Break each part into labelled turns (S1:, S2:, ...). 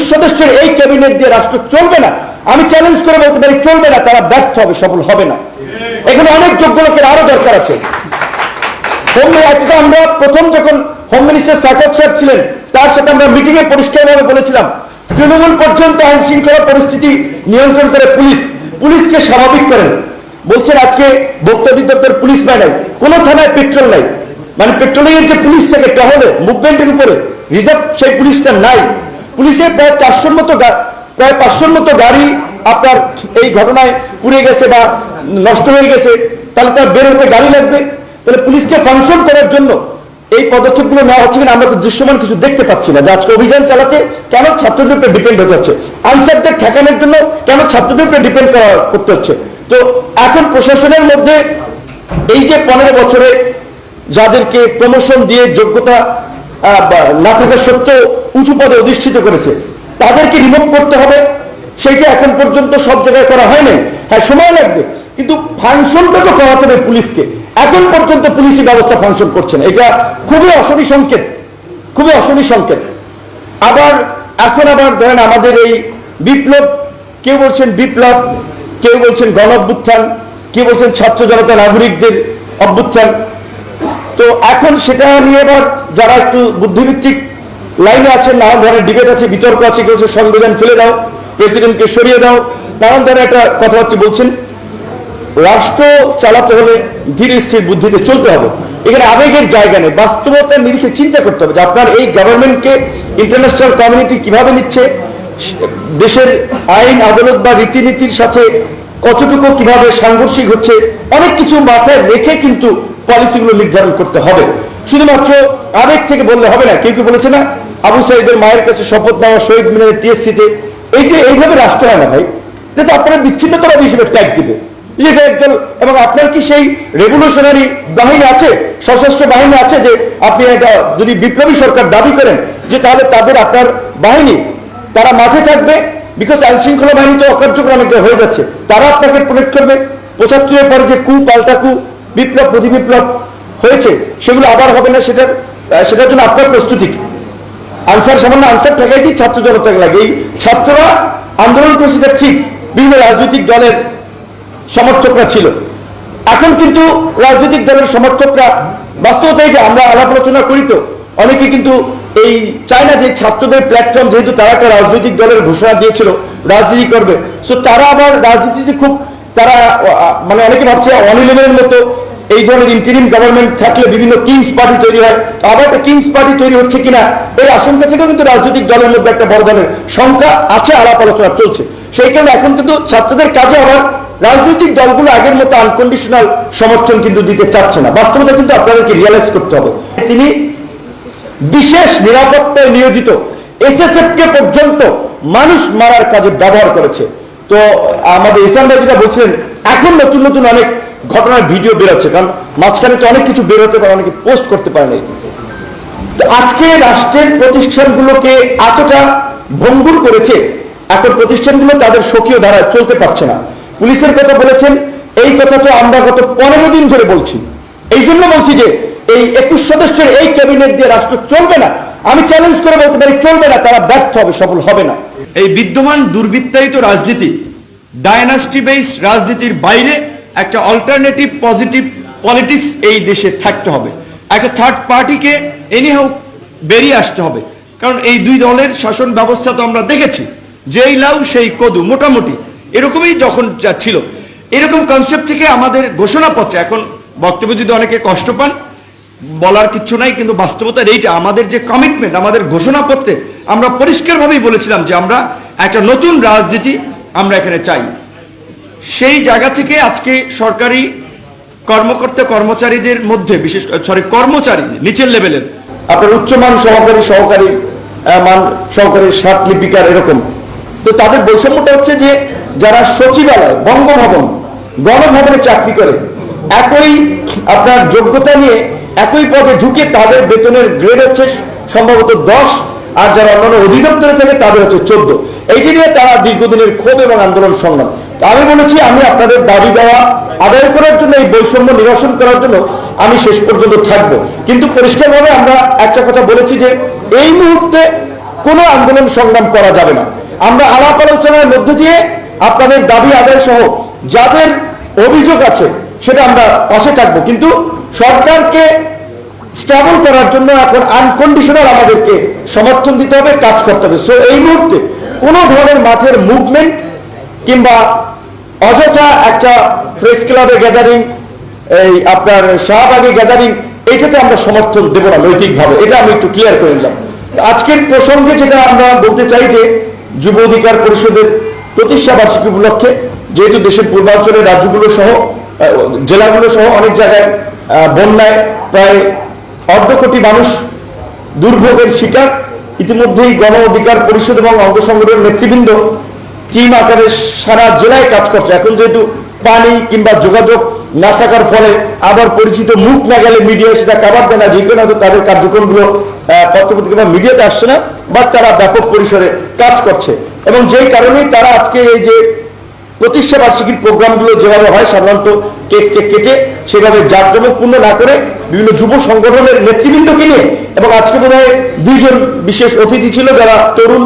S1: একুশ সদস্যের এই ক্যাবিনেট দিয়ে রাষ্ট্র চলবে না, আমি চ্যালেঞ্জ করে বলতে পারি চলবে না, তারা ব্যর্থ হবে, সফল হবে না। এখানে অনেক যোগ্য লোকের আরও দরকার আছে। আমরা প্রথম যখন হোম মিনিস্টার সাকত সাহেব ছিলেন, তার সাথে আমরা মিটিং এ পরিষ্কারভাবে বলেছিলাম, তৃণমূল পর্যন্ত আইন শৃঙ্খলা পরিস্থিতি নিয়ন্ত্রণ করে পুলিশ, পুলিশকে স্বাভাবিক করেন। বলছেন আজকে বক্তব্য দপ্তর পুলিশ নাই, কোনো থানায় পেট্রোল নাই। মানে পেট্রোলিং এর যে পুলিশ থেকে, টহলে মুভমেন্টের উপরে রিজার্ভ সেই পুলিশটা নাই। পুলিশের প্রায় চারশোর মতো প্রায় পাঁচশোর মতো গাড়ি আপনার এই ঘটনায় পুড়ে গেছে বা নষ্ট হয়ে গেছে, তাহলে তার বের হতে গাড়ি লাগবে। তাহলে পুলিশকে ফাংশন করার জন্য এই পদক্ষেপগুলো নেওয়া হচ্ছে কিনা আমরা তো দৃশ্যমান কিছু দেখতে পাচ্ছি না। যে আজকে অভিযান চালাতে কেন ছাত্রদের উপরে ডিপেন্ড হতে হচ্ছে? আনসারদের ঠেকানোর জন্য কেন ছাত্রদের উপরে ডিপেন্ড করা করতে হচ্ছে? তো এখন প্রশাসনের মধ্যে এই যে পনেরো বছরে যাদেরকে প্রমোশন দিয়ে যোগ্যতা আহ, বা না থাকা উঁচু পদে অধিষ্ঠিত করেছে। তাদেরকে রিমুভ করতে হবে। সেইটা এখন পর্যন্ত সব জায়গায় করা হয় নাই। হ্যাঁ সময় লাগবে। কিন্তু ফাংশনটা তো করাতে হবে পুলিশকে। এখন পর্যন্ত পুলিশি ব্যবস্থা ফাংশন করছে না। এটা খুবই অশনি সংকেত। খুবই অশনি সংকেত। আবার এখন আবার ধরেন আমাদের এই বিপ্লব কেউ বলছেন বিপ্লব কেউ বলছেন গণ অভ্যুত্থান কেউ বলছেন ছাত্র জনতা নাগরিকদের অভ্যুত্থান। তো এখন সেটা নিয়ে এবার যারা একটু বুদ্ধিভিত্তিক লাইনে আছেন, নানান ধরনের ডিবেট আছে, বিতর্ক আছে কেউ সংবিধান ফেলে দাও প্রেসিডেন্টকে সরিয়ে দাও, নানান ধরনের একটা কথাবার্তা বলছেন। রাষ্ট্র চালাতে হলে ধীরে স্থির বুদ্ধিতে চলতে হবে। এখানে আবেগের জায়গা নেই বাস্তবতার নিরিখে চিন্তা করতে হবে যে আপনার এই গভর্নমেন্টকে ইন্টারন্যাশনাল কমিউনিটি কীভাবে নিচ্ছে, দেশের আইন, আদালত বা রীতিনীতির সাথে কতটুকু কীভাবে সাংঘর্ষিক হচ্ছে, অনেক কিছু মাথায় রেখে কিন্তু পলিসিগুলো নির্ধারণ করতে হবে। শুধুমাত্র আবেগ থেকে বললে হবে না, কেউ কেউ বলেছে না? আবু সাইদের মায়ের কাছে শপথ নেওয়া শহীদ মিনারের টিএসসিতে এইটা এইভাবে রাষ্ট্র হয় না ভাই? এটা তো আপনারা বিচ্ছিন্নতাবাদী হিসেবে ট্যাগ দিবে। এবং আপনার কি সেই রেভলিউশনারি বাহিনী আছে, সশস্ত্র বাহিনী আছে যে আপনি এটা যদি বিপ্লবী সরকার দাবি করেন যে তাহলে তাদের আপনার বাহিনী, তারা মাঠে থাকবে বিকজ আইন শৃঙ্খলা বাহিনী তো অকার্যকর অনেকটা হয়ে যাচ্ছে, তারা আপনাকে প্রোটেক্ট করবে। পঁচাত্তরের পরে যে কু পাল্টা কু বিপ্লব প্রতি বিপ্লব হয়েছে, সেগুলো আবার হবে না, সেটার সেটার জন্য আপনার প্রস্তুতি? আনসার সামান্য আনসার ঠেকাই দিই, ছাত্র জনতাকে লাগে। এই ছাত্ররা আন্দোলন করেছে, এটা ঠিক। বিভিন্ন রাজনৈতিক দলের সমর্থকরা ছিল। এখন কিন্তু রাজনৈতিক দলের সমর্থকরা বাস্তবতাই যে আমরা আলাপ আলোচনা করি তো, অনেকে কিন্তু এই চায় না যে ছাত্রদের প্ল্যাটফর্ম যেহেতু তারা একটা রাজনৈতিক দলের ঘোষণা দিয়েছিল, রাজনীতি করবে। সো তারা আবার রাজনীতিতে খুব তারা মানে অনেকে ভাবছে অনিলেমের মতো এই ধরনের ইন্টারিম গভর্নমেন্ট থাকলে বিভিন্ন কিংস পার্টি তৈরি হয়। আবার একটা কিংস পার্টি তৈরি হচ্ছে কিনা এই আশঙ্কা থেকেও কিন্তু রাজনৈতিক দলের মধ্যে একটা বড় ধরনের সংখ্যা আছে, আলাপ আলোচনা চলছে। সেই কারণে এখন কিন্তু ছাত্রদের কাজে আবার রাজনৈতিক দলগুলো আগের মতো আনকন্ডিশনাল সমর্থন কিন্তু দিতে চাচ্ছে না। বাস্তবতা কিন্তু আপনাদেরকে রিয়েলাইজ করতে হবে। তিনি বিশেষ নিরাপত্তায় নিয়োজিত এসএসএফ কে পর্যন্ত মানুষ মারার কাজে ব্যবহার করেছে। তো আমাদের ইসলাম ভাই যেটা বলছিলেন, এখন নতুন নতুন অনেক ঘটনার ভিডিও বেরোচ্ছে, কারণ মাঝখানে তো অনেক কিছু বেরোতে পারে, অনেকে পোস্ট করতে পারে নাই। তো আজকে রাষ্ট্রের প্রতিষ্ঠানগুলোকে এতটা ভঙ্গুর করেছে, এখন প্রতিষ্ঠানগুলো তাদের স্বকীয় ধারায় চলতে পারছে না। পুলিশের কথা বলেছেন, এই কথা তো আমরা গত পনেরো দিন ধরে বলছি। এই জন্য বলছি যে, এই একুশ সদস্যের এই ক্যাবিনেট দিয়ে রাষ্ট্র চলবে না। আমি চ্যালেঞ্জ করে বলতে পারি, চলবে না, তারা ব্যর্থ হবে, সফল হবে না।
S2: এই বিদ্যমান দুর্বৃত্তায়িত রাজনীতি ডায়নাস্টি বেস রাজনীতির বাইরে একটা অল্টারনেটিভ পজিটিভ পলিটিক্স এই দেশে থাকতে হবে। একটা থার্ড পার্টিকে এনিহাও বেরিয়ে আসতে হবে। কারণ এই দুই দলের শাসন ব্যবস্থা তো আমরা দেখেছি, যেই লাউ সেই কদু মোটামুটি। এরকমই যখন যা ছিল, এরকম কনসেপ্ট থেকে আমাদের ঘোষণাপত্রে, এখন বক্তব্য যদি অনেকে কষ্ট পান বলার কিছু নাই, কিন্তু বাস্তবতার এইটা, আমাদের যে কমিটমেন্ট আমাদের ঘোষণাপত্রে আমরা পরিষ্কারভাবেই বলেছিলাম যে আমরা একটা নতুন রাজনীতি আমরা এখানে চাই। সেই জায়গা থেকে আজকে সরকারি কর্মকর্তা, কর্মচারীদের মধ্যে, বিশেষ সরি কর্মচারী, নিচের লেভেলের,
S1: আপনার উচ্চমান সহকারী সহকারী মান সহকারী সাত লিপিকার এরকম, তো তাদের বৈষম্যটা হচ্ছে যে যারা সচিবালয়, বঙ্গভবন, গণভবনে চাকরি করে একই আপনার যোগ্যতা নিয়ে একই পদে ঢুকে তাদের বেতনের গ্রেড হচ্ছে সম্ভবত দশ, আর যারা অন্যান্য অধিদপ্তরে থাকে তাদের হচ্ছে চোদ্দ। এইটি নিয়ে তারা দীর্ঘদিনের ক্ষোভ এবং আন্দোলন সংগ্রাম। আমি বলেছি, আমি আপনাদের দাবি দেওয়া, আদায় করার জন্য, এই বৈষম্য নিরসন করার জন্য আমি শেষ পর্যন্ত থাকব। কিন্তু পরিষ্কারভাবে আমরা একটা কথা বলেছি যে, এই মুহূর্তে কোনো আন্দোলন সংগ্রাম করা যাবে না। আমরা আলাপ আলোচনার মধ্য দিয়ে আপনাদের দাবি, আদায় সহ যাদের অভিযোগ আছে সেটা আমরা পাশে থাকব। কিন্তু সরকারকে স্টেবল করার জন্য এখন আনকন্ডিশনাল আমাদেরকে সমর্থন দিতে হবে, কাজ করতে হবে। সো এই মুহূর্তে কোনো ধরনের মাঠের মুভমেন্ট কিংবা অযথা একটা প্রেস ক্লাবে গ্যাদারিং এই আপনার শাহবাগে গ্যাদারিং এইটাতে আমরা সমর্থন দেব না নৈতিকভাবে। এটা আমি একটু ক্লিয়ার করে নিলাম। আজকের প্রসঙ্গে যেটা আমরা বলতে চাই যে যুব অধিকার পরিষদের প্রতিষ্ঠা বার্ষিকী উপলক্ষে, যেহেতু দেশের পূর্বাঞ্চলের রাজ্যগুলো সহ জেলাগুলো সহ অনেক জায়গায় বন্যায় প্রায় অর্ধ কোটি মানুষ দুর্ভোগের শিকার। ইতিমধ্যেই গণ অধিকার পরিষদ এবং অঙ্গ সংগঠনের নেতৃবৃন্দ টিম আকারে সারা জেলায় কাজ করছে। এখন যেহেতু পানি কিংবা যোগাযোগ না থাকার ফলে আবার পরিচিত মুখ না গেলে মিডিয়া সেটা কাবার দেয় না, যে কোনো হয়তো তাদের কার্যক্রমগুলো পত্রপত্রিকা বা মিডিয়াতে আসছে না, বা তারা ব্যাপক পরিসরে কাজ করছে। এবং যেই কারণেই তারা আজকে এই যে প্রতিষ্ঠা বার্ষিকীর প্রোগ্রামগুলো যেভাবে হয় সাধারণত কেক চেক কেটে সেভাবে জাঁকজমকপূর্ণ না করে বিভিন্ন যুব সংগঠনের নেতৃবৃন্দকে নিয়ে এবং আজকে বোধ দুইজন বিশেষ অতিথি ছিল যারা তরুণ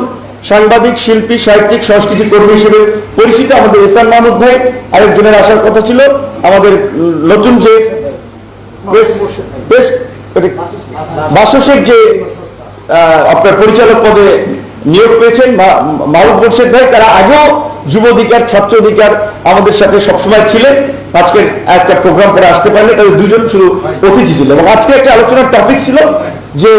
S1: সাংবাদিক, শিল্পী, সাহিত্যিক সংস্কৃতি কর্মী হিসেবে পরিচিত আমাদের এসান মাহমুদ ভাই। আরেকজনের আসার কথা ছিল আমাদের নতুন যে বাসসের যে আপনার পরিচালক পদে নিয়োগ পেয়েছেন মাহবুব মোর্শেদ ভাই, তারা আগেও যুব অধিকার ছাত্র অধিকার আমাদের সাথে সবসময় ছিলেন। আজকে একটা প্রোগ্রাম করে আসতে পারলে তাদের দুজন শুধু অতিথি ছিল। এবং আজকে একটা আলোচনার টপিক ছিল যে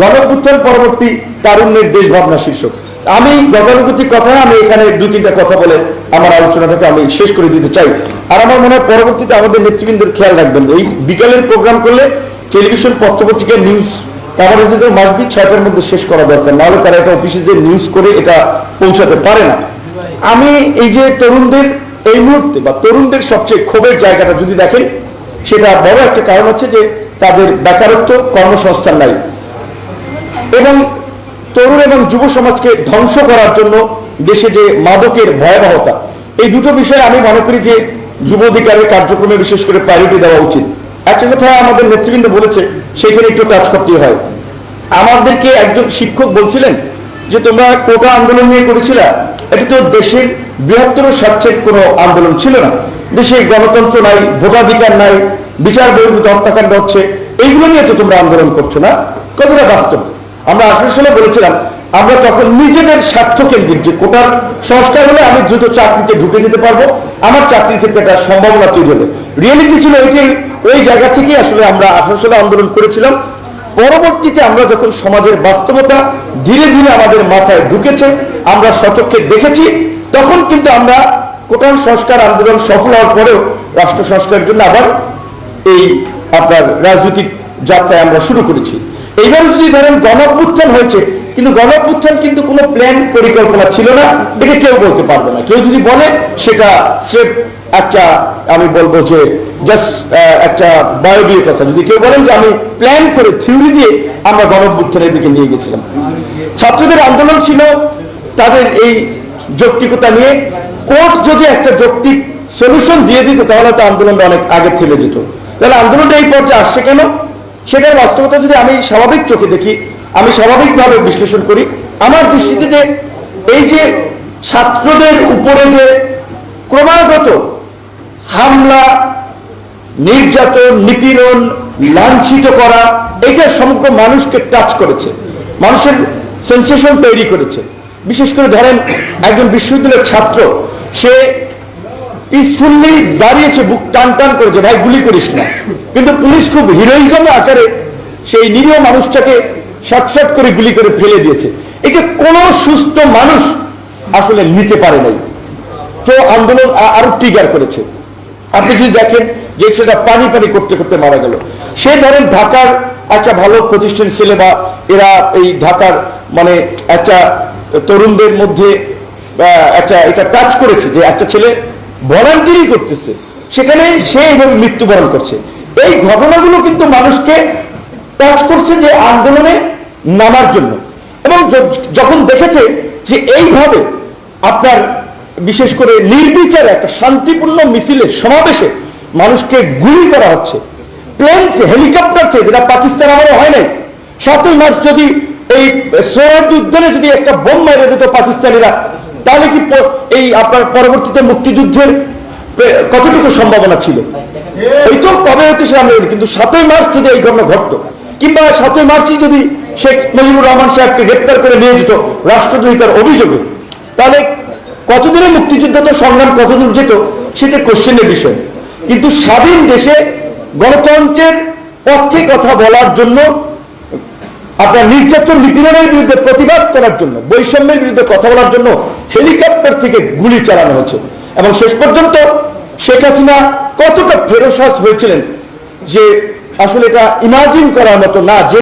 S1: গণপুত্থান পরবর্তী তারুণ্যের দেশ ভাবনা শীর্ষক। আমি গতানুগতিক কথা, আমি এখানে দু তিনটা কথা বলে আমার আলোচনাটাকে আমি শেষ করে দিতে চাই। আর আমার মনে হয় পরবর্তীতে আমাদের নেতৃবৃন্দের খেয়াল রাখবেন, এই বিকালের প্রোগ্রাম করলে টেলিভিশন পত্রপত্রিকার নিউজ কাভারেজের মাসবি ছয়টার মধ্যে শেষ করা দরকার। নাহলে তারা এটা অফিসে যে নিউজ করে এটা পৌঁছাতে পারে না। আমি এই যে তরুণদের, এই মুহূর্তে বা তরুণদের সবচেয়ে ক্ষোভের জায়গাটা যদি দেখেন, সেটা বড় একটা কারণ হচ্ছে যে তাদের বেকারত্ব কর্মসংস্থান নাই। এবং তরুণ এবং যুব সমাজকে ধ্বংস করার জন্য দেশে যে মাদকের ভয়াবহতা, এই দুটো বিষয়ে আমি মনে করি যে যুব অধিকারের কার্যক্রমে বিশেষ করে প্রায়োরিটি দেওয়া উচিত। একটা কথা আমাদের নেতৃবৃন্দ বলেছে, সেখানে একটু কাজ করতে হয়। আমাদেরকে একজন শিক্ষক বলছিলেন যে, তোমরা কোটা আন্দোলন নিয়ে করেছিল, এটি তো দেশের বৃহত্তর স্বার্থের কোনো আন্দোলন ছিল না। দেশে গণতন্ত্র নাই, ভোটাধিকার নাই, বিচার বহির্ভূত হত্যাকাণ্ড হচ্ছে এইগুলো নিয়ে তো তোমরা আন্দোলন করছ না। কতটা বাস্তব। আমরা আঠারো সালে বলেছিলাম, আমরা তখন নিজেদের স্বার্থ কেন্দ্রিক যে কোটার সংস্কার হলে আমি দ্রুত চাকরিতে ঢুকে যেতে পারব। আমার চাকরির ক্ষেত্রে একটা সম্ভাবনা তৈরি হবে রিয়েলিটি ছিল ওইটি ওই জায়গা থেকে আসলে আমরা আঠারো সালে আন্দোলন করেছিলাম। পরবর্তীতে আমরা যখন সমাজের বাস্তবতা ধীরে ধীরে আমাদের মাথায় ঢুকেছে, আমরা সচক্ষে দেখেছি, তখন কিন্তু আমরা কোটার সংস্কার আন্দোলন সফল হওয়ার পরেও রাষ্ট্র সংস্কারের জন্য আবার এই আপনার রাজনৈতিক যাত্রায় আমরা শুরু করেছি। এইবার যদি ধরেন গণঅভ্যুত্থান হয়েছে, কিন্তু গণঅভ্যুত্থান কিন্তু কোনো প্ল্যান পরিকল্পনা ছিল না এটা কেউ বলতে পারবে না। কেউ যদি বলে, সেটা স্রেফ একটা, আমি বলব যে জাস্ট একটা বায়োডির কথা। যদি কেউ বলেন যে আমি প্ল্যান করে থিওরি দিয়ে আমরা গণঅভ্যুত্থানের দিকে নিয়ে গেছিলাম। ছাত্রদের আন্দোলন ছিল তাদের এই যৌক্তিকতা নিয়ে। কোর্ট যদি একটা যৌক্তিক সলিউশন দিয়ে দিত, তাহলে তো আন্দোলনটা অনেক আগে থেমে যেত। তাহলে আন্দোলনটা এই পর্যায়ে আসছে কেন? সেটার বাস্তবতা যদি আমি স্বাভাবিক চোখে দেখি, আমি স্বাভাবিকভাবে বিশ্লেষণ করি, আমার দৃষ্টিতে যে এই যে ছাত্রদের উপরে যে ক্রমাগত হামলা, নির্যাতন, নিপীড়ন লাঞ্ছিত করা, এটা সমগ্র মানুষকে টাচ করেছে, মানুষের সেন্সেশন তৈরি করেছে। বিশেষ করে ধরেন একজন বিশ্ববিদ্যালয়ের ছাত্র, সে পিসফুল্লি দাঁড়িয়েছে বুক টান টান করেছে ভাই, গুলি করিস না। কিন্তু পুলিশ খুব আকারে সেই নিরীহ মানুষটাকে করে গুলি করে ফেলে দিয়েছে। কোনো সুস্থ মানুষ আসলে নিতে পারে নাই। তো আন্দোলন আরও করেছে। আপনি যদি দেখেন যে সেটা পানি পানি করতে করতে মারা গেল। সে ধরেন ঢাকার একটা ভালো প্রতিষ্ঠান ছেলে বা এরা এই ঢাকার মানে একটা তরুণদের মধ্যে একটা, এটা টাচ করেছে যে, একটা ছেলে ভলান্টিয়ারি করতেছে। সেখানে সে এইভাবে মৃত্যুবরণ করছে। এই ঘটনাগুলো কিন্তু মানুষকে টাচ করছে যে আন্দোলনে নামার জন্য। এবং যখন দেখেছে যে এইভাবে আপনার বিশেষ করে নির্বিচারে একটা শান্তিপূর্ণ মিছিলে সমাবেশে মানুষকে গুলি করা হচ্ছে। প্লেন হেলিকপ্টার চেয়ে যেটা পাকিস্তান আমারও হয় নাই, সাতই মার্চ যদি এই সোহরার্দি উদ্যানে যদি একটা বোম মেরে দিত পাকিস্তানিরা তাহলে কি এই আপনার পরবর্তীতে মুক্তিযুদ্ধের কতটুকু সম্ভাবনা ছিল এই তো কবে হতে সে আমরা জানি। কিন্তু সাতই মার্চ যদি এই ঘটনা ঘটতো কিংবা সাতই মার্চই যদি শেখ মুজিবুর রহমান সাহেবকে গ্রেপ্তার করে নিয়ে যেত রাষ্ট্রদ্রোহিতার অভিযোগে তাহলে কতদিনে মুক্তিযুদ্ধ তো সংগ্রাম কতদূর যেত সেটা কোশ্চেনের বিষয় কিন্তু স্বাধীন দেশে গণতন্ত্রের পক্ষে কথা বলার জন্য আপনার নির্যাতন নিপীড়নের বিরুদ্ধে প্রতিবাদ করার জন্য, বৈষম্যের বিরুদ্ধে কথা বলার জন্য হেলিকপ্টার থেকে গুলি চালানো হয়েছে। এবং শেষ পর্যন্ত শেখ হাসিনা কতটা ফেরোসাস হয়েছিলেন যে আসলে এটা ইমাজিন করার মতো না, যে